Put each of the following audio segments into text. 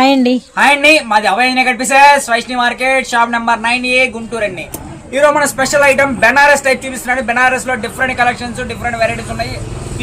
Hi అండి. Hi అండి. మాది Abhaya కనిపిసెస్ Vaishnavi market shop number nine A Guntur అండి. ఈరోజు మన స్పెషల్ ఐటమ్ బెనారస్ టైప్ చూపిస్తున్నాడు బెనారస్లో డిఫరెంట్ కలెక్షన్స్ డిఫరెంట్ వెరైటీస్ ఉన్నాయి.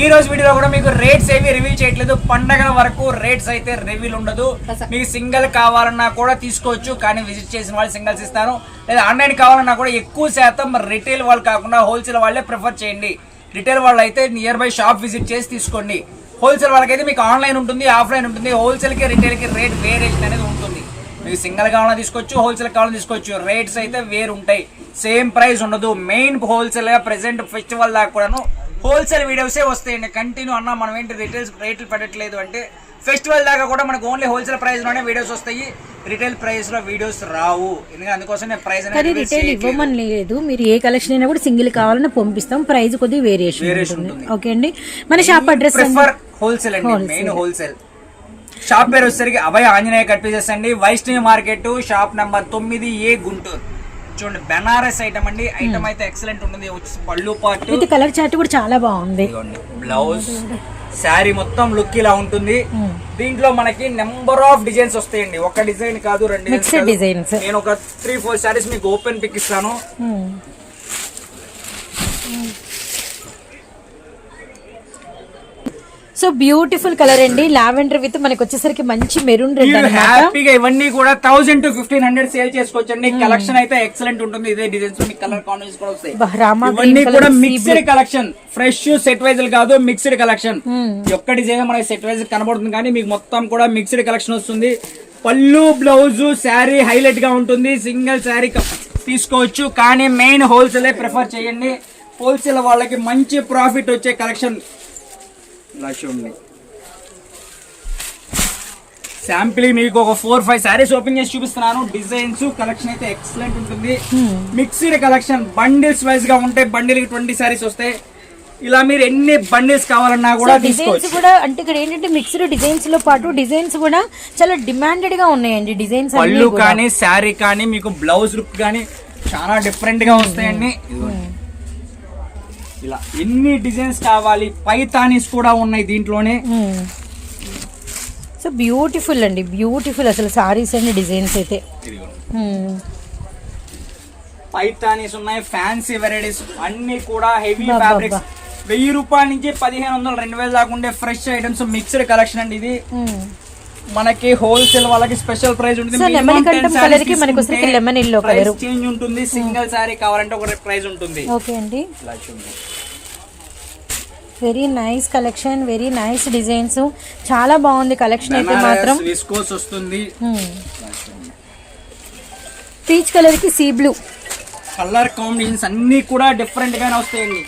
ఈ రోజు వీడియోలో కూడా మీకు రేట్స్ ఏవి రివీల్ చేయట్లేదు. పండగల వరకు రేట్స్ అయితే రివీల్ ఉండదు. మీకు సింగిల్ కావాలన్నా కూడా తీసుకోవచ్చు. కానీ విజిట్ చేసిన వాళ్ళు సింగిల్స్ ఇస్తాను లేదా ఆన్లైన్ కావాలన్నా కూడా ఎక్కువ శాతం రిటైల్ వాళ్ళు కాకుండా హోల్సేల్ వాళ్ళే ప్రిఫర్ చేయండి. రిటైల్ వాళ్ళు అయితే నియర్ బై షాప్ విజిట్ చేసి తీసుకోండి. హోల్సేల్ వాళ్ళకైతే మీకు ఆన్లైన్ ఉంటుంది ఆఫ్లైన్ ఉంటుంది. హోల్సేల్కి రిటైల్కి రేట్ వేరియేషన్ అనేది ఉంటుంది. మీకు సింగిల్ కావాలన్నా తీసుకోవచ్చు హోల్సేల్ కావాలన్నా తీసుకోవచ్చు. రేట్స్ అయితే వేరు ఉంటాయి సేమ్ ప్రైస్ ఉండదు. మెయిన్ హోల్సేల్గా ప్రజెంట్ ఫెస్టివల్ దాకా కూడాను హోల్సేల్ వీడియోసే వస్తాయండి. కంటిన్యూ అన్న మనం ఏంటి రిటైల్స్ రేట్లు పెట్టట్లేదు అంటే ఫెస్టివల్ దాకా కూడా మనకు ఓన్లీ హోల్సేల్ ప్రైస్లోనే వీడియోస్ వస్తాయి. రిటైల్ ప్రైస్లో వీడియోస్ రావు. అందుకోసం నేను ప్రైస్ కానీ రిటైల్ ఇవ్వమని లేదు మీరు ఏ కలెక్షన్ అయినా కూడా సింగిల్ కావాలన్నా పంపిస్తాం. ప్రైస్ కొద్దిగా వేరియేషన్ ఉంటుంది. ఓకే అండి? మన షాప్ అడ్రస్ ప్రిఫర్ హోల్సేల్ అండి. మెయిన్ హోల్సేల్ షాప్ పేరు వచ్చేసరికి అభయ ఆంజనేయ కట్ పీసెస్ అండి. వైష్ణవి మార్కెట్ షాప్ నంబర్ తొమ్మిది ఏ గుంటూరు. చూడండి బెనారస్ ఐటమ్ అండి. ఐటమ్ అయితే ఎక్సలెంట్ ఉంటుంది. పళ్ళు పాటు. కలర్ చార్ట్ కూడా చాలా బాగుంది. బ్లౌజ్ శారీ మొత్తం లుక్ ఇలా ఉంటుంది. దీంట్లో మనకి నెంబర్ ఆఫ్ డిజైన్స్ వస్తాయండి. ఒక డిజైన్ కాదు రెండు designs. నేను ఒక త్రీ ఫోర్ శారీస్ మీకు ఓపెన్ పిక్ ఇస్తాను. సో బ్యూటిఫుల్ కలర్ అండి. లావెండర్ విత్ మనకి వచ్చేసరికి మంచి మెరూన్ రెడ్ హ్యాపీగా ఇవన్నీ కూడా thousand to fifteen hundred sale చేసుకోవచ్చండి. కలెక్షన్ అయితే ఎక్సలెంట్ ఉంటుంది. ఇదే డిజైన్స్ కలర్ కాంబినేషన్ కూడా వస్తాయి. ఇవన్నీ కూడా mixed collection fresh set wise కాదు మిక్స్డ్ కలెక్షన్ ఒక్క డిజైన్ మనకి సెట్ వైజ్ కనబడుతుంది కానీ మీకు మొత్తం కూడా మిక్స్డ్ కలెక్షన్ వస్తుంది. పళ్ళు బ్లౌజ్ శారీ హైలైట్గా ఉంటుంది. సింగిల్ శారీ తీసుకోవచ్చు. కానీ మెయిన్ హోల్సేల్ ప్రిఫర్ చేయండి. హోల్సేల్ వాళ్ళకి మంచి ప్రాఫిట్ వచ్చే కలెక్షన్ చూడండి శాంపిల్ మీకు ఒక ఫోర్ ఫైవ్ శారీస్ ఓపెన్ చేసి చూపిస్తున్నాను. డిజైన్స్ కలెక్షన్ అయితే ఎక్సలెంట్ ఉంటుంది. మిక్స్డ్ కలెక్షన్ బండిల్స్ వైజ్గా ఉంటే బండిల్ ట్వంటీ శారీస్ వస్తాయి. ఇలా మీరు ఎన్ని బండిల్స్ కావాలన్నా కూడా డిజైన్స్ కూడా అంటే ఇక్కడ ఏంటంటే మిక్స్డ్ డిజైన్స్లో పాటు డిజైన్స్ కూడా చాలా డిమాండెడ్గా ఉన్నాయండి డిజైన్స్ పళ్ళు. కానీ శారీ కానీ మీకు బ్లౌజ్ లుక్ కానీ చాలా డిఫరెంట్గా వస్తాయండి. ఇదిగోండి. ఇలా ఎన్ని డిజైన్స్ కావాలి? పైతానీస్ కూడా ఉన్నాయి దీంట్లోనే. సో బ్యూటిఫుల్ అండి బ్యూటిఫుల్ అసలు సారీస్ అండి డిజైన్స్ అయితే. పైతానీస్ ఉన్నాయి ఫ్యాన్సీ వెరైటీస్ అన్ని కూడా హెవీ. ఫ్యాబ్రిక్స్. వెయ్యి రూపాయల నుంచి పదిహేను వందలు రెండు వేలు దాకా ఉండే ఫ్రెష్ ఐటమ్స్ మిక్స్డ్ కలెక్షన్ అండి ఇది. మనకి హోల్సేల్ వాళ్ళకి స్పెషల్ ప్రైస్ ఉంటుంది. చేంజ్ సింగిల్ సారీ కావాలంటే ఒక ప్రైస్ ఉంటుంది. ఓకే అండి. Very nice collection very nice designs చాలా బాగుంది కలెక్షన్ అయితే మాత్రం. వస్తుంది. పీచ్ కలర్కి సీ బ్లూ కలర్ కాంబినేషన్స్ అన్ని కూడా డిఫరెంట్ గానే వస్తాయండి.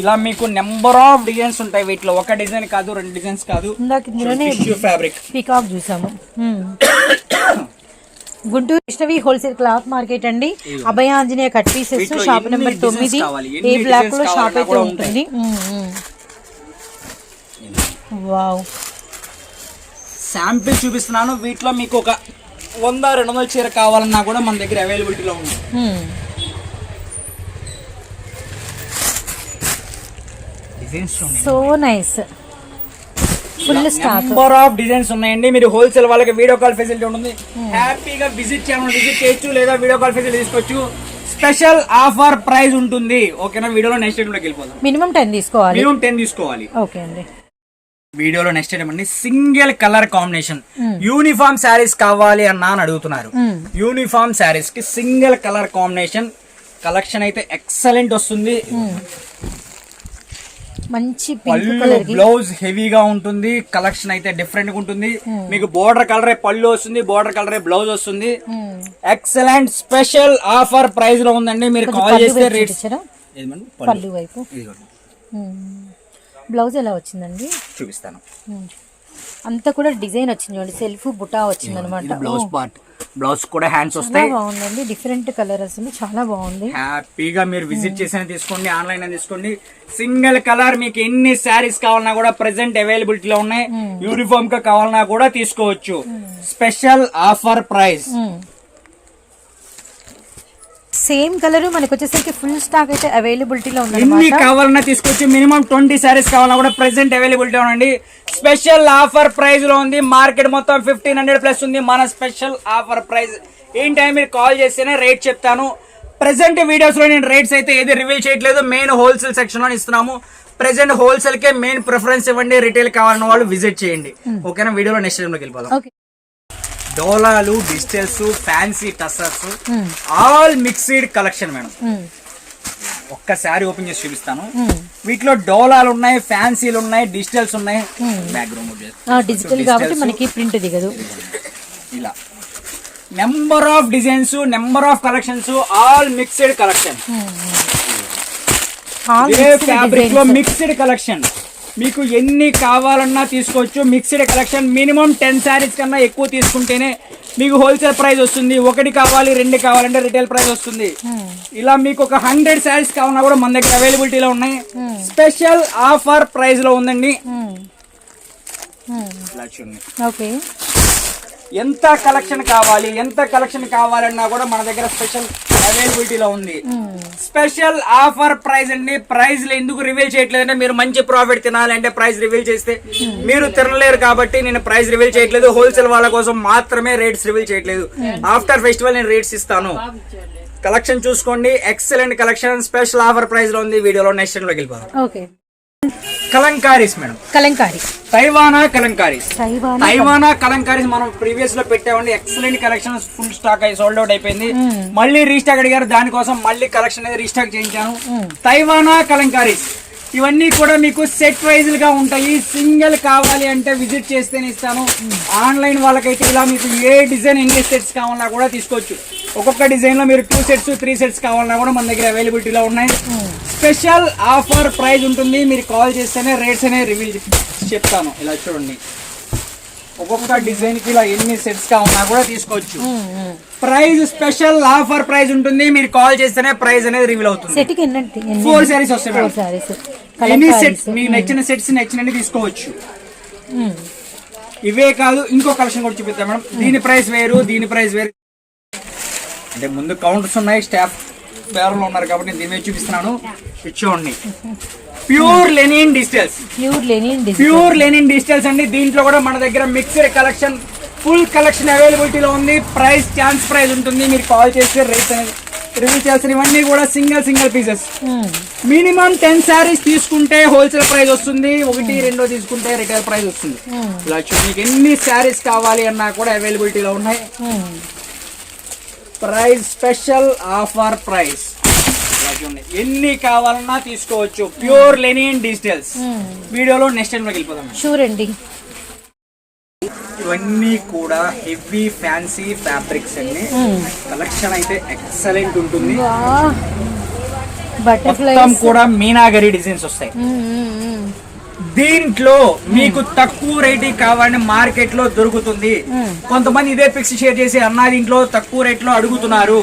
ఇలా మీకు నెంబర్ ఆఫ్ డిజైన్స్ ఉంటాయి వీటిలో. ఒక డిజైన్ కాదు రెండు డిజైన్స్ కాదు. ఫ్యాబ్రిక్ పీకాక్ చూసాము. మ్మ్. గుంటూరు కృష్ణవి హోల్సేల్ క్లాత్ మార్కెట్ అండి. Abhaya Anjaneya cut pieces shop number తొమ్మిది. ఏ బ్లాక్లో షాప్ అయితే ఉంటుంది. వావ్. శాంపిల్ చూపిస్తున్నాను. వీటిలో మీకు ఒక వంద రెండు వందల చీర కావాలన్నా కూడా మన దగ్గర అవైలబిలిటీలో ఉంది. So nice. Full stock. Number of designs ఉన్నాయండి. మీరు హోల్సేల్ వాళ్ళకి వీడియో కాల్ ఫెసిలిటీ ఉంటుంది. హ్యాపీగా విజిట్ చేయాలని విజిట్ చేయొచ్చు లేదా వీడియో కాల్ ఫెసిలిటీ తీసుకోవచ్చు. స్పెషల్ ఆఫర్ ప్రైస్ ఉంటుంది. ఓకేనా వీడియోలో నెక్స్ట్లోకి వెళ్ళిపోదాం. మినిమం టెన్ తీసుకోవాలి. మినిమం టెన్ తీసుకోవాలి. ఓకే అండి. వీడియోలో నెక్స్ట్ ఐటమ్ అండి. Single colour combination. Uniform saris కావాలి అన్నా అని అడుగుతున్నారు. యూనిఫామ్ శారీస్కి సింగిల్ కలర్ కాంబినేషన్. కలెక్షన్ అయితే ఎక్సలెంట్ వస్తుంది. మంచి పళ్ళు బ్లౌజ్ హెవీగా ఉంటుంది. కలెక్షన్ అయితే డిఫరెంట్గా ఉంటుంది. మీకు బోర్డర్ కలరే పళ్ళు వస్తుంది బోర్డర్ కలరే బ్లౌజ్ వస్తుంది. ఎక్సలెంట్ స్పెషల్ ఆఫర్ ప్రైస్లో ఉందండి. మీరు కాల్ చేస్తే రేట్? పళ్ళు. వైపు. బ్లౌజ్ ఎలా వచ్చిందండి? చూపిస్తాను. అంతా కూడా డిజైన్ వచ్చింది చూడండి సెల్ఫ్ బుటా వచ్చింది అనమాట బ్లౌజ్ పార్ట్. బ్లౌజ్ కూడా హ్యాండ్స్ వస్తాయి. బాగుందండి డిఫరెంట్ కలర్ అసలు చాలా బాగుంది. హ్యాపీగా మీరు విజిట్ చేసిన తీసుకోండి ఆన్లైన్ తీసుకోండి. సింగిల్ కలర్ మీకు ఎన్ని శారీస్ కావాలన్నా కూడా ప్రెసెంట్ అవైలబిలిటీలో ఉన్నాయి. యూనిఫామ్గా కావాలన్నా కూడా తీసుకోవచ్చు. Special offer price. Same colour మనకి వచ్చేసరికి ఫుల్ స్టాక్ అయితే అవైలబిలిటీలో ఎన్ని ఉందన్నమాట కావాలన్నా తీసుకోవచ్చు మినిమం ట్వంటీ సారీస్ కావాలన్నా కూడా ప్రెసెంట్ అవైలబిలిటీ ఉండండి. స్పెషల్ ఆఫర్ ప్రైస్లో ఉంది. మార్కెట్ మొత్తం ఫిఫ్టీన్ హండ్రెడ్ ప్లస్ ఉంది. మన స్పెషల్ ఆఫర్ ప్రైస్ ఏంటంటే మీరు కాల్ చేస్తేనే రేట్ చెప్తాను. ప్రెసెంట్ వీడియోస్లో నేను రేట్స్ అయితే ఏది రివీల్ చేయట్లేదు. మెయిన్ హోల్సేల్ సెక్షన్లో ఇస్తున్నాము. ప్రెసెంట్ హోల్సేల్ కే మెయిన్ ప్రిఫరెన్స్ ఇవ్వండి. రిటైల్ కావాలన్న వాళ్ళు విజిట్ చేయండి. ఓకేనా వీడియోలో నెక్స్ట్లోకి వెళ్ళిపోదాం. డోలాలు digitals fancy tussars all mixed collection madam. ఒక్కసారి ఓపెన్ చేసి చూపిస్తాను. వీటిలో డోలాలు ఉన్నాయి ఫ్యాన్సీలు ఉన్నాయి డిజిటల్స్ ఉన్నాయి. బ్యాక్గ్రౌండ్ డిజిటల్ కాబట్టి మనకి ప్రింట్ దిగదు. ఇలా. Number of designs number of collections all mixed collection ఫ్యాబ్రిక్లో. మిక్స్డ్ కలెక్షన్ మీకు ఎన్ని కావాలన్నా తీసుకోవచ్చు. Mixed collection minimum ten saris కన్నా ఎక్కువ తీసుకుంటేనే మీకు హోల్సేల్ ప్రైస్ వస్తుంది. ఒకటి కావాలి రెండు కావాలంటే రిటైల్ ప్రైస్ వస్తుంది. ఇలా మీకు ఒక హండ్రెడ్ శారీస్ కావాలన్నా కూడా మన దగ్గర అవైలబిలిటీలో ఉన్నాయి. స్పెషల్ ఆఫర్ ప్రైస్లో ఉందండి. Hmm. Hmm. ఓకే. ఎంత కలెక్షన్ కావాలి ఎంత కలెక్షన్ కావాలన్నా కూడా మన దగ్గర స్పెషల్ అవైలబిలిటీలో ఉంది. స్పెషల్ ఆఫర్ ప్రైస్ అండి. ప్రైస్ ఎందుకు రివీల్ చేయట్లేదంటే మీరు మంచి ప్రాఫిట్ తినాలి అంటే ప్రైస్ రివీల్ చేస్తే మీరు తినలేరు కాబట్టి నేను ప్రైస్ రివీల్ చేయట్లేదు. హోల్సేల్ వాళ్ళ కోసం మాత్రమే రేట్స్ రివీల్ చేయట్లేదు. ఆఫ్టర్ ఫెస్టివల్ నేను రేట్స్ ఇస్తాను. కలెక్షన్ చూసుకోండి. ఎక్సలెంట్ కలెక్షన్ స్పెషల్ ఆఫర్ ప్రైస్లో ఉంది. వీడియోలో నెక్స్ట్లోకి వెళ్ళిపోదాం. Okay kalamkaris madam. కలంకారీ. తైవానా కలంకారీస్. తైవాన్ కలంకారీస్ మనం ప్రీవియస్లో పెట్టామండి. ఎక్సలెంట్ కలెక్షన్ ఫుల్ స్టాక్ అయి సోల్డ్ అవుట్ అయిపోయింది. మళ్ళీ రీస్టాక్ అడిగారు. దానికోసం మళ్ళీ కలెక్షన్ అనేది రీస్టాక్ చేయించాను. తైవానా కలంకారీస్. ఇవన్నీ కూడా మీకు సెట్ వైజ్గా ఉంటాయి. సింగిల్ కావాలి అంటే విజిట్ చేస్తేనే ఇస్తాను. ఆన్లైన్ వాళ్ళకైతే ఇలా మీకు ఏ డిజైన్ ఎన్ని సెట్స్ కావాలన్నా కూడా తీసుకోవచ్చు. ఒక్కొక్క డిజైన్లో మీరు టూ సెట్స్ త్రీ సెట్స్ కావాలన్నా కూడా మన దగ్గర అవైలబిలిటీలో ఉన్నాయి. స్పెషల్ ఆఫర్ ప్రైస్ ఉంటుంది. మీరు కాల్ చేస్తేనే రేట్స్ అనేవి రివీల్ చెప్తాను. ఇలా చూడండి. ఒక్కొక్క డిజైన్కి ఇలా ఎన్ని సెట్స్ కావాలన్నా కూడా తీసుకోవచ్చు. ప్రైస్ స్పెషల్ ఆఫర్ ప్రైస్ ఉంటుంది. మీరు కాల్ చేస్తేనే ప్రైస్ అనేది రివీల్ అవుతుంది. ఫోర్ సారీస్ వస్తాయి మేడం. ఎన్ని సెట్స్ మీకు నచ్చిన సెట్స్ నచ్చినవి తీసుకోవచ్చు. ఇవే కాదు ఇంకో కలెక్షన్ కూడా చూపిస్తాం మేడం. దీని ప్రైస్ వేరు దీని ప్రైస్ వేరు. అంటే ముందు కౌంటర్స్ ఉన్నాయి స్టాఫ్ బేరంలో ఉన్నారు కాబట్టి నేను దీని చూపిస్తున్నాను. చూడండి pure linen digitals pure linen pure linen digitals అండి. దీంట్లో కూడా మన దగ్గర మిక్స్డ్ కలెక్షన్ ఫుల్ కలెక్షన్ అవైలబిలిటీలో ఉంది. ప్రైస్ ఛాన్స్ ప్రైస్ ఉంటుంది. మీరు కాల్ చేస్తే రేట్ అనేది రివ్యూ చేస్తారు ఇవన్నీ కూడా single single pieces minimum ten saris తీసుకుంటే హోల్సేల్ ప్రైస్ వస్తుంది. ఒకటి రెండో తీసుకుంటే రిటైల్ ప్రైస్ వస్తుంది. ఇలా చూడండి. మీకు ఎన్ని శారీస్ కావాలి అన్నా కూడా అవైలబిలిటీలో ఉన్నాయి. ప్రైస్ స్పెషల్ ఆఫర్ ప్రైస్ ఎన్ని కావాలన్నా తీసుకోవచ్చు. Pure linen digitals. వీడియోలో నెక్స్ట్ టైం వెళ్ళిపోదాం. షూర్ అండి. ఇవన్నీ కూడా హెవీ ఫ్యాన్సీ ఫ్యాబ్రిక్స్ అండి. కలెక్షన్ అయితే ఎక్సలెంట్ ఉంటుంది. బటర్ఫ్లై మొత్తం కూడా మీనాగరి డిజైన్స్ వస్తాయి. దీంట్లో మీకు తక్కువ రేట్ కావాలని మార్కెట్లో దొరుకుతుంది. కొంతమంది ఇదే పిక్స్ షేర్ చేసి అన్న దీంట్లో తక్కువ రేట్లో అడుగుతున్నారు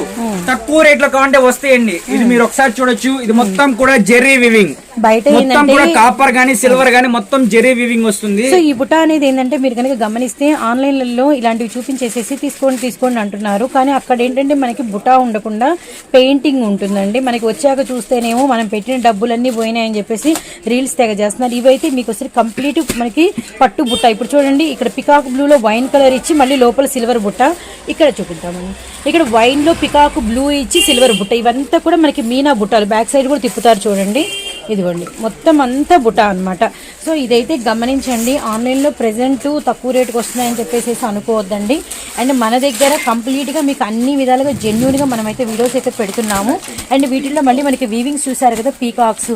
తక్కువ రేట్లో కావాలంటే వస్తాయండి. ఇది మీరు ఒకసారి చూడొచ్చు. ఇది మొత్తం కూడా జెర్రీ వివింగ్. బయట మొత్తం ఏంటంటే కూడా కాపర్ గానీ సిల్వర్ గానీ మొత్తం జెర్రీ వివింగ్ వస్తుంది. సో ఈ బుట్ట అనేది ఏంటంటే మీరు కనుక గమనిస్తే ఆన్లైన్లలో ఇలాంటివి చూపించేసేసి తీసుకోండి తీసుకోండి అంటున్నారు. కానీ అక్కడ ఏంటంటే మనకి బుట్ట ఉండకుండా పెయింటింగ్ ఉంటుందండి. మనకి వచ్చాక చూస్తేనేమో మనం పెట్టిన డబ్బులన్నీ పోయినాయని చెప్పేసి రీల్స్ తెగ చేస్తున్నారు ఇవైతే మీకు వస్తే కంప్లీట్ మనకి పట్టు బుట్ట. ఇప్పుడు చూడండి ఇక్కడ పికాక్ బ్లూలో వైన్ కలర్ ఇచ్చి మళ్ళీ లోపల సిల్వర్ బుట్ట. ఇక్కడ చూపిద్దామండి. ఇక్కడ వైన్లో పికాక్ బ్లూ ఇచ్చి సిల్వర్ బుట్ట. ఇవంతా కూడా మనకి మీనా బుట్టాలు. బ్యాక్ సైడ్ కూడా తిప్పుతారు చూడండి. ఇదిగోండి మొత్తం అంతా బుట్ట అన్నమాట. సో ఇదైతే గమనించండి ఆన్లైన్లో ప్రజెంట్ తక్కువ రేటుకి వస్తున్నాయని చెప్పేసి అనుకోవద్దండి. అండ్ మన దగ్గర కంప్లీట్గా మీకు అన్ని విధాలుగా జెన్యున్గా మనమైతే వీడియోస్ అయితే పెడుతున్నాము. అండ్ వీటిల్లో మళ్ళీ మనకి వీవింగ్స్ చూసారు కదా పీకాక్స్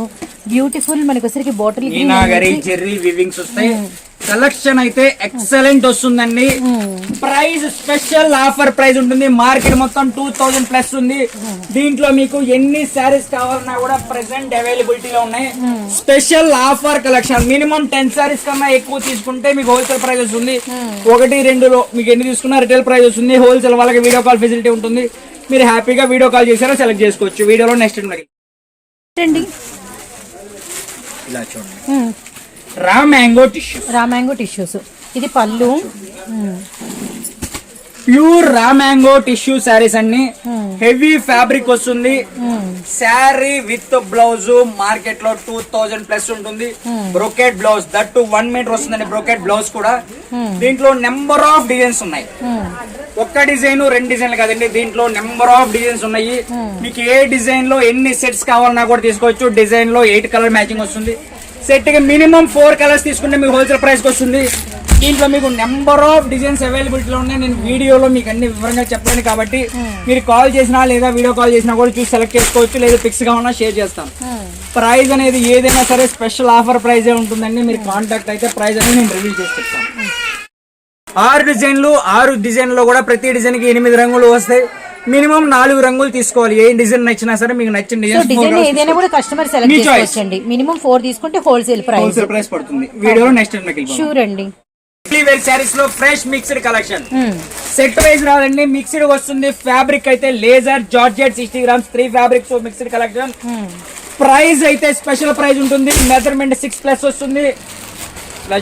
బ్యూటిఫుల్ మనకి వచ్చరికి బాటిల్ వివింగ్స్ వస్తాయి. కలెక్షన్ అయితే ఎక్సలెంట్ వస్తుందండి. ప్రైస్ స్పెషల్ ఆఫర్ ప్రైస్ ఉంటుంది. మార్కెట్ మొత్తం టూ థౌజండ్ ప్లస్ ఉంది. దీంట్లో మీకు ఎన్ని శారీస్ కావాలన్నా కూడా ప్రెసెంట్ అవైలబిలిటీలో ఉన్నాయి. Special offer collection minimum ten saris కన్నా ఎక్కువ తీసుకుంటే మీకు హోల్సేల్ ప్రైస్ వస్తుంది ఒకటి రెండు మీకు ఎన్ని తీసుకున్నా రిటైల్ ప్రైస్ వస్తుంది హోల్సేల్ వాళ్ళకి వీడియో కాల్ ఫెసిలిటీ ఉంటుంది. మీరు హ్యాపీగా వీడియో కాల్ చేసారో సెలెక్ట్ చేసుకోవచ్చు. వీడియోలో నెక్స్ట్ ఇలా చూడండి. Raw mango tissue రామాంగో tissues. ఇది పళ్ళు. Pure raw mango tissue saris అన్ని. హెవీ ఫ్యాబ్రిక్ వస్తుంది. శారీ విత్ బ్లౌజ్ మార్కెట్లో టూ థౌజండ్ ప్లస్ ఉంటుంది. Brocade blouse that to one metre వస్తుందండి బ్రోకెట్ బ్లౌజ్ కూడా. దీంట్లో నెంబర్ ఆఫ్ డిజైన్స్ ఉన్నాయి. ఒక్క డిజైన్ రెండు డిజైన్లు కాదండి. దీంట్లో నెంబర్ ఆఫ్ డిజైన్స్ ఉన్నాయి. మీకు ఏ డిజైన్లో ఎన్ని సెట్స్ కావాలన్నా కూడా తీసుకోవచ్చు. డిజైన్లో ఎయిట్ కలర్ మ్యాచింగ్ వస్తుంది. సెట్కి మినిమం ఫోర్ కలర్స్ తీసుకుంటే మీకు హోల్సేల్ ప్రైస్ వస్తుంది. దీంట్లో మీకు నెంబర్ ఆఫ్ డిజైన్స్ అవైలబిలిటీలో ఉన్నాయి. నేను వీడియోలో మీకు అన్ని వివరంగా చెప్పలేను కాబట్టి మీరు కాల్ చేసినా లేదా వీడియో కాల్ చేసినా కూడా చూసి సెలెక్ట్ చేసుకోవచ్చు. లేదా ఫిక్స్గా ఉన్నా షేర్ చేస్తాం. ప్రైస్ అనేది ఏదైనా సరే స్పెషల్ ఆఫర్ ప్రైజే ఉంటుందండి. మీరు కాంటాక్ట్ అయితే ప్రైస్ అనేది నేను రివీల్ చేసి చెప్తాను. ఆరు డిజైన్లు ఆరు డిజైన్లో కూడా ప్రతి డిజైన్కి ఎనిమిది రంగులు వస్తాయి. మినిమం నాలుగు రంగులు తీసుకోవాలి. ఏ డిజైన్ నచ్చినా సరే మీకు నచ్చిన డిజైన్ ఏదైనా కూడా కస్టమర్ సెలెక్ట్. చేసుకోవచ్చండి. మినిమం ఫోర్ తీసుకుంటే హోల్సేల్ ప్రైస్ హోల్సేల్ ప్రైస్ పడుతుంది. వీడియోలో నెక్స్ట్ షూర్ అండి. వేర్ శారీస్లో fresh mixed collection set wise రాదండి. మిక్స్డ్ వస్తుంది. ఫ్యాబ్రిక్ అయితే laser georgette sixty grams three fabrics mixed collection price అయితే స్పెషల్ ప్రైస్ ఉంటుంది. మెజర్మెంట్ సిక్స్ ప్లస్ వస్తుంది.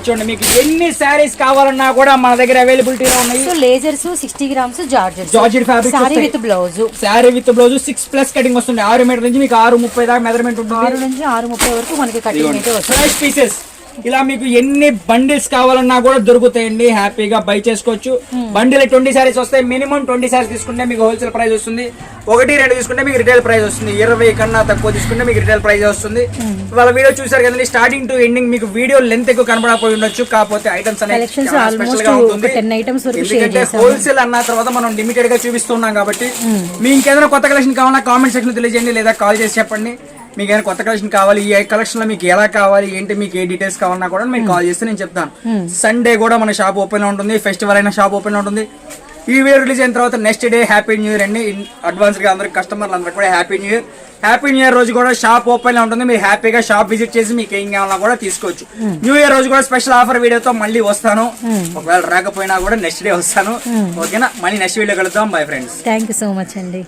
చూడండి మీకు ఎన్ని శారీస్ కావాలన్నా కూడా మన దగ్గర అవైలబిలిటీలో ఉన్నాయి. So lasers sixty grams georgettes Georgette fabrics sari. With blouse sari with blouse six plus cutting వస్తుంది. ఆరు మీటర్ నుంచి మీకు ఆరు ముప్పై దాకా మెజర్మెంట్ ఉంటుంది. ఆరు నుంచి ఆరు ముప్పై వరకు మనకి కటింగ్ అయితే వస్తుంది. ఫ్రెష్ పీసెస్ ఇలా మీకు ఎన్ని బండిల్స్ కావాలన్నా కూడా దొరుకుతాయండి. హ్యాపీగా బై చేసుకోవచ్చు. బండిల్ ట్వంటీ సారీస్ వస్తాయి. మినిమం ట్వంటీ సారీస్ తీసుకుంటే మీకు హోల్సేల్ ప్రైస్ వస్తుంది. ఒకటి రెండు తీసుకుంటే మీకు రిటైల్ ప్రైస్ వస్తుంది. ఇరవై కన్నా తక్కువ తీసుకుంటే మీకు రిటైల్ ప్రైస్ వస్తుంది. వాళ్ళ వీడియో చూసారు కదండి. స్టార్టింగ్ టు ఎండింగ్ మీకు వీడియో లెంత్ ఎక్కువ కనబడకపోయి ఉండొచ్చు. కాకపోతే ఐటమ్స్ Collections అనేది almost స్పెషల్గా ఉంటుంది. ఒక 10 items వరకు share ఎందుకంటే. హోల్సేల్ అన్న తర్వాత మనం లిమిటెడ్గా చూపిస్తున్నాం కాబట్టి మీ ఇంకేదైనా కొత్త కలెక్షన్ కావాలన్నా కామెంట్ సెక్షన్ తెలియజేయండి లేదా కాల్ చేసి చెప్పండి. మీకు ఏదైనా కొత్త కలెక్షన్ కావాలి? ఈ కలెక్షన్లో మీకు ఎలా కావాలి? ఏంటి మీకు ఏ డీటెయిల్స్ కావాలన్నా కూడా మీరు కాల్ చేస్తే నేను చెప్తాను. సండే కూడా మన షాప్ ఓపెన్లో ఉంటుంది. ఫెస్టివల్ అయిన షాప్ ఓపెన్లో ఉంటుంది. ఈ వీడియో రిలీజ్ అయిన తర్వాత next day happy new year అండి. అడ్వాన్స్గా అందరికి కస్టమర్లు అందరికి కూడా happy new year happy new year రోజు కూడా షాప్ ఓపెన్లో ఉంటుంది. మీరు హ్యాపీగా షాప్ విజిట్ చేసి మీకు ఏం కావాలన్నా కూడా తీసుకోవచ్చు. న్యూ ఇయర్ రోజు కూడా స్పెషల్ ఆఫర్ వీడియోతో మళ్ళీ వస్తాను. ఒకవేళ రాకపోయినా కూడా నెక్స్ట్ డే వస్తాను. ఓకేనా మళ్ళీ నెక్స్ట్ వీడియో కలుద్దాం bye friends thank so much అండి.